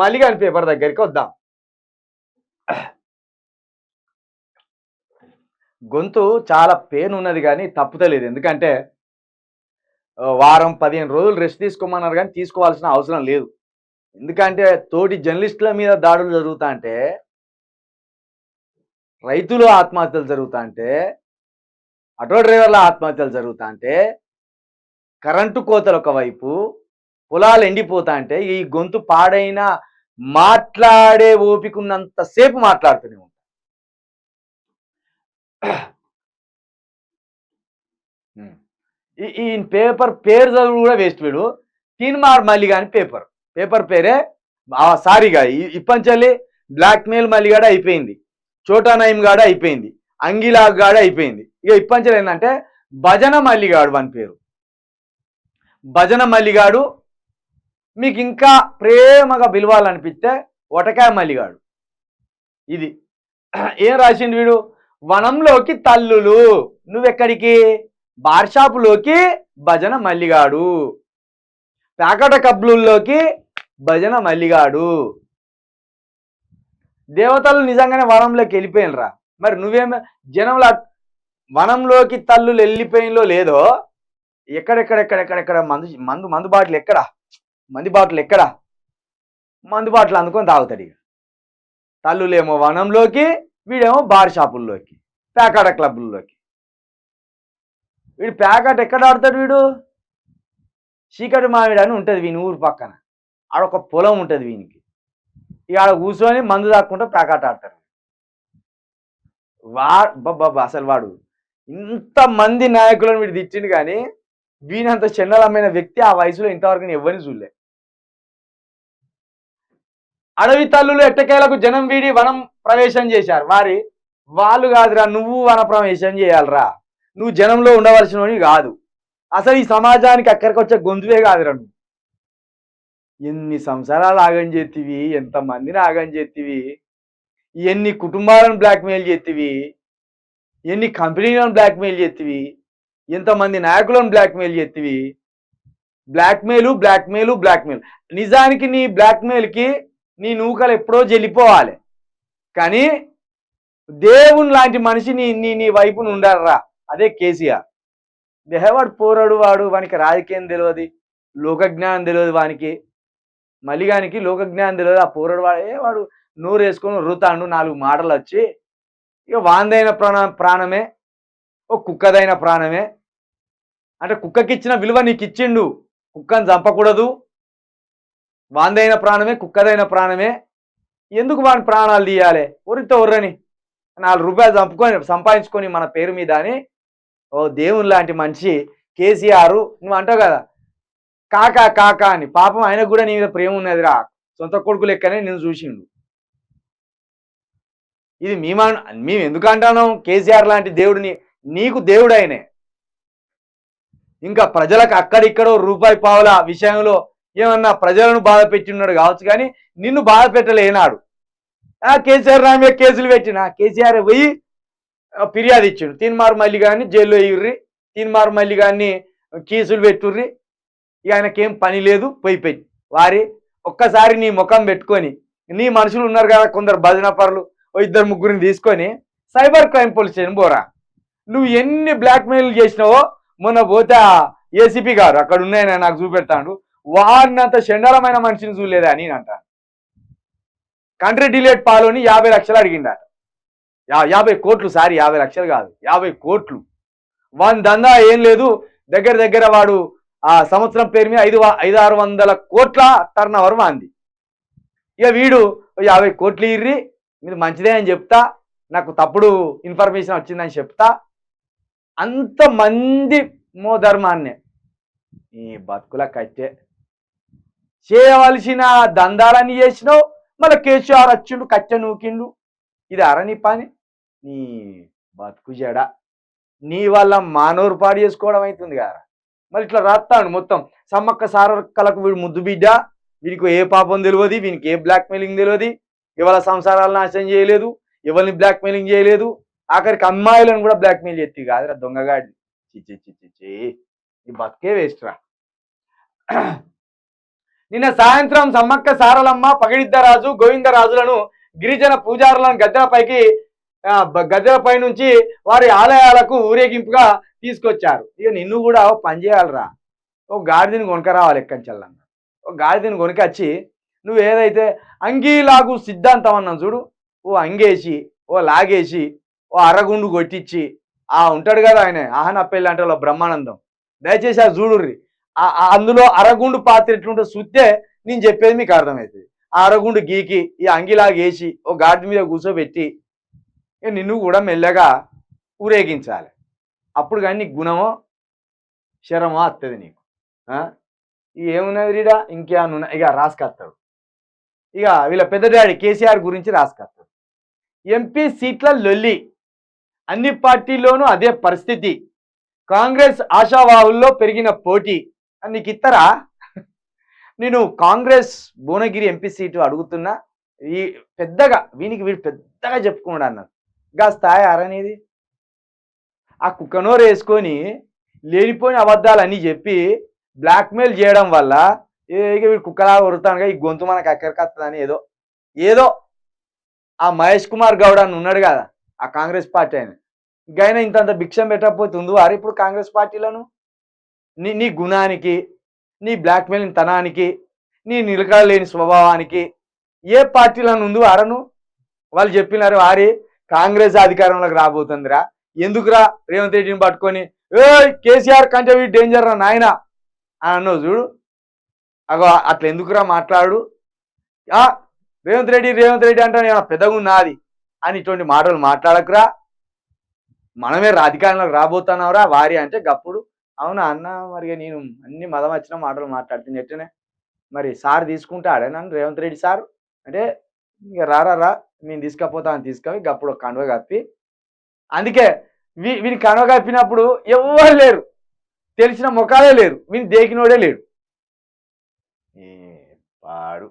మళ్ళీ పేపర్ దగ్గరికి వద్దాం. గొంతు చాలా పెయిన్ ఉన్నది కానీ తప్పుతలేదు ఎందుకంటే వారం పదిహేను రోజులు రెస్ట్ తీసుకోమన్నారు కానీ తీసుకోవాల్సిన అవసరం లేదు. ఎందుకంటే తోటి జర్నలిస్టుల మీద దాడులు జరుగుతా అంటే రైతులు ఆత్మహత్యలు జరుగుతా అంటే ఆటో డ్రైవర్ల ఆత్మహత్యలు జరుగుతా అంటే కరెంటు కోతలు ఒకవైపు పొలాలు ఎండిపోతా అంటే ఈ గొంతు పాడైన మాట్లాడే ఓపిక ఉన్నంతసేపు మాట్లాడుతూనే ఉంటా. ఈ పేపర్ పేరు చదువు కూడా వేస్ట్ వీడు. తీన్మార్ మళ్ళీ కానీ పేపర్. పేపర్ పేరే సారీగా. ఇప్పంచల్లి బ్లాక్మెయిల్ మల్లిగాడ అయిపోయింది. చోటా నయం గాడ అయిపోయింది. అంగిలాగ్ గాడ అయిపోయింది. ఇక ఇప్పంచలు ఏంటంటే భజన మల్లిగాడు అని పేరు. భజన మల్లిగాడు మీకు ఇంకా ప్రేమగా పిలవాలనిపిస్తే ఒటకాయ మలిగాడు ఇది. ఏం రాసిండు వీడు? వనంలోకి తల్లులు. నువ్వెక్కడికి? బార్ షాపులోకి భజన మల్లిగాడు. ప్యాకట కబ్లుల్లోకి భజన మల్లిగాడు. దేవతలు నిజంగానే వనంలోకి వెళ్ళిపోయినరా? మరి నువ్వేం జనంలో వనంలోకి తల్లులు వెళ్ళిపోయినలో లేదో? ఎక్కడెక్కడెక్కడెక్కడెక్కడ మందు మందు మందు బాటిల్ ఎక్కడ? మంది బాటలు ఎక్కడ? మందు బాటలు అందుకొని తాగుతాడు ఇక. తల్లులేమో వనంలోకి వీడేమో బార్ షాపుల్లోకి ప్యాకాట క్లబ్లలోకి వీడు ప్యాకాట్ ఎక్కడ ఆడతాడు వీడు? చీకటి మామిడి అని ఉంటుంది వీని ఊరు పక్కన. ఆడొక పొలం ఉంటుంది వీనికి. ఇక ఆడ కూర్చొని మందు తాక్కుంటూ ప్యాకాట్ ఆడతారు వా బాబా అసలు వాడు ఇంతమంది నాయకులను వీడు తిట్టిండు కానీ వీనంత చెన్నలమైన వ్యక్తి ఆ వయసులో ఇంతవరకు ఎవరిని చూడలే. అడవి తల్లులు ఎట్టకేలకు జనం వీడి వనం ప్రవేశం చేశారు. వారి వాళ్ళు కాదురా నువ్వు వన ప్రవేశం చేయాలిరా. నువ్వు జనంలో ఉండవలసినవి కాదు. అసలు ఈ సమాజానికి అక్కడికి వచ్చే గొంతువే కాదురా నువ్వు. ఎన్ని సంవత్సరాలు ఆగం చేతివి ఎంతమందిని ఆగం చేతివి ఎన్ని కుటుంబాలను బ్లాక్మెయిల్ చేతివి ఎన్ని కంపెనీలను బ్లాక్మెయిల్ చేతివి ఇంతమంది నాయకులను బ్లాక్మెయిల్ చేతివి. బ్లాక్మెయిల్ బ్లాక్మెయిల్ బ్లాక్మెయిల్ నిజానికి నీ బ్లాక్మెయిల్కి నీ నూకలు ఎప్పుడో జల్లిపోవాలి. కానీ దేవుని లాంటి మనిషి నీ నీ నీ వైపున ఉండాలరా అదే కేసీఆర్. దేహవాడు పోరాడు వాడు వానికి రాజకీయం తెలియదు లోకజ్ఞానం తెలియదు వానికి. మలిగానికి లోకజ్ఞానం తెలియదు ఆ పోరాడు వాడు ఏ వాడు నోరు వేసుకొని రుతాండు నాలుగు మాటలు వచ్చి ఇక వాందైన ప్రాణ ప్రాణమే ఓ కుక్కదైన ప్రాణమే అంటే కుక్కకి ఇచ్చిన విలువ నీకు ఇచ్చిండు కుక్కని చంపకూడదు. వాందైన ప్రాణమే కుక్కదైన ప్రాణమే. ఎందుకు వాడిని ప్రాణాలు తీయాలి? ఒరితో ఒర్రని. నాలుగు రూపాయలు చంపుకొని సంపాదించుకొని మన పేరు మీద అని ఓ దేవుని లాంటి మనిషి కేసీఆర్ నువ్వు అంటావు కదా. కాకా కాకా అని. పాపం ఆయనకు కూడా నీ మీద ప్రేమ ఉన్నదిరా. సొంత కొడుకు లెక్కనే నేను చూసిండు. ఇది మేమా మేము ఎందుకు అంటాను కేసీఆర్ లాంటి దేవుడిని నీకు దేవుడు ఆయనే ఇంకా ప్రజలకు అక్కడిక్కడో రూపాయి పావుల విషయంలో ఏమన్నా ప్రజలను బాధ పెట్టినాడు కావచ్చు కానీ నిన్ను బాధ పెట్టలేనాడు. ఆ కేసీఆర్ నా మీద కేసులు పెట్టిన. కేసీఆర్ పోయి ఫిర్యాదు ఇచ్చిండు. తీన్మార్ మల్లి గారిని జైల్లో ఇర్రి తీన్మార్ మల్లి గారిని కేసులు పెట్టుర్రి. ఇక ఆయనకేం పని లేదు పోయి పోయి వారి ఒక్కసారి నీ ముఖం పెట్టుకొని నీ మనుషులు ఉన్నారు కదా కొందరు భజన పరులు ఓ ఇద్దరు ముగ్గురిని తీసుకొని సైబర్ క్రైమ్ పోలీస్ స్టేషన్ పోరా. నువ్వు ఎన్ని బ్లాక్మెయిల్ చేసినావో మొన్న పోతే ఏసీపీ గారు అక్కడ ఉన్నాయని నాకు చూపెడతాడు. వాడినంత చండాలమైన మనిషిని చూడలేదా అని నేను అంటాను కంట్రీ డిలేట్ పాలోని యాభై లక్షలు అడిగిండట. యా- యాభై కోట్లు సారీ యాభై లక్షలు కాదు యాభై కోట్లు. వాని దందా ఏం లేదు దగ్గర దగ్గర వాడు ఆ సంవత్సరం పేరు మీద ఐదు ఐదు ఆరు వందల కోట్ల టర్న్ ఓవర్ వాంది. ఇక వీడు యాభై కోట్లు ఇర్రి మీరు మంచిదే అని చెప్తా నాకు తప్పుడు ఇన్ఫర్మేషన్ వచ్చిందని చెప్తా అంతమంది మో ధర్మాన్నే ఈ బతుకుల కట్టే చేయవలసిన దందాలని చేసినావు. మళ్ళీ కేసీఆర్ వచ్చిండు కట్టె నూకిండు. ఇది అరని పని. నీ బతుకు జడ. నీ వల్ల మానవురు పాడు చేసుకోవడం అవుతుంది కదా. మరి ఇట్లా రాస్తాడు మొత్తం. సమ్మక్క సారక్కలకు వీడు ముద్దు బిడ్డ. వీనికి ఏ పాపం తెలియదు వీనికి ఏ బ్లాక్మెయిలింగ్ తెలియదు. ఇవాళ సంసారాలు నాశనం చేయలేదు ఎవరిని బ్లాక్మెయిలింగ్ చేయలేదు. ఆఖరికి అమ్మాయిలను కూడా బ్లాక్ మెయిల్ చేతి కాదురా దొంగగాడి. చిచ్చి చిచ్చి చి ఈ బతికే వేస్ట్ రా. నిన్న సాయంత్రం సమ్మక్క సారలమ్మ పగిడిద్దరాజు గోవిందరాజులను గిరిజన పూజారులను గద్దెలపైకి గద్దెలపై నుంచి వారి ఆలయాలకు ఊరేగింపుగా తీసుకొచ్చారు. ఇక నిన్ను కూడా పని చేయాలిరా. ఓ గాడిదని కొనుక ఎక్కని ఎక్కంచెల్లంగా ఓ గాడిదని కొనుకొచ్చి నువ్వు ఏదైతే అంగీలాగు సిద్ధాంతం అన్నాం చూడు. ఓ అంగేసి ఓ లాగేసి ఓ అరగుండు కొట్టించి ఆ ఉంటాడు కదా ఆయన ఆహన పెళ్ళి అంటే వాళ్ళ బ్రహ్మానందం. దయచేసి ఆ చూడుర్రి. ఆ- అందులో అరగుండు పాత్ర ఎట్లుంటో చూస్తే నేను చెప్పేది మీకు అర్థమవుతుంది ఆ అరగుండు గీకి ఈ అంగిలాగా వేసి ఓ గాడి మీద కూర్చోబెట్టి నిన్ను కూడా మెల్లగా ఊరేగించాలి. అప్పుడు కానీ నీకు గుణమో శరమో వస్తుంది నీకు. ఏమున్నది రీడా? ఇంకేమన్నా ఇక రాసుకొస్తాడు. ఇక వీళ్ళ పెద్ద డాడీ కేసీఆర్ గురించి రాసుకొస్తాడు. ఎంపీ సీట్ల లొల్లి. అన్ని పార్టీల్లోనూ అదే పరిస్థితి. కాంగ్రెస్ ఆశావాహుల్లో పెరిగిన పోటీ. నీకు ఇత్తరా? నేను కాంగ్రెస్ భువనగిరి ఎంపీ సీటు అడుగుతున్నా. ఈ పెద్దగా వీనికి వీడు పెద్దగా చెప్పుకున్నాడు అన్నాడు గా స్థాయి ఆరనేది ఆ కుక్కనోరు వేసుకొని లేనిపోయిన అబద్ధాలు అన్నీ చెప్పి బ్లాక్మెయిల్ చేయడం వల్ల ఏ ఇక వీడు కుక్కలాగా కొరుతానుగా ఈ గొంతు మనకు అక్కడికి వస్తుందని ఏదో ఏదో ఆ మహేష్ కుమార్ గౌడ్ అని ఉన్నాడు కదా. ఆ కాంగ్రెస్ పార్టీ ఆయన. ఇంకైనా ఇంతంత భిక్షం పెట్టకపోతే ఉంది వారు ఇప్పుడు కాంగ్రెస్ పార్టీలను? నీ నీ గుణానికి నీ బ్లాక్మెయిలింగ్ తనానికి నీ నిలకడలేని స్వభావానికి ఏ పార్టీలను ఉంది వారను వాళ్ళు చెప్పినారు వారి కాంగ్రెస్ అధికారంలోకి రాబోతుందిరా. ఎందుకురా రేవంత్ రెడ్డిని పట్టుకొని ఏ కేసీఆర్ కంటే డేంజర్ రా నాయన? అని అన్నావు చూడు. అగో అట్లా ఎందుకురా మాట్లాడు? రేవంత్ రెడ్డి రేవంత్ రెడ్డి అంటే నేను పెద్దగా అది? అని ఇటువంటి మాటలు మాట్లాడకురా. మనమే రా- రాబోతున్నావురా వారి అంటే గప్పుడు. అవునా అన్న? మరి నేను అన్ని మదం వచ్చిన మాటలు మాట్లాడుతుంది ఎట్టనే మరి సార్ తీసుకుంటాడే నన్ను రేవంత్ రెడ్డి సార్. అంటే ఇక రారా రా మేము తీసుకపోతా అని తీసుకొని గప్పుడు ఒక కనువ కప్పి. అందుకే వీ వీని కనువ కప్పినప్పుడు ఎవ్వరు లేరు. తెలిసిన ముఖాలే లేరు. వీని దేకినోడే లేడు. ఏ పాడు.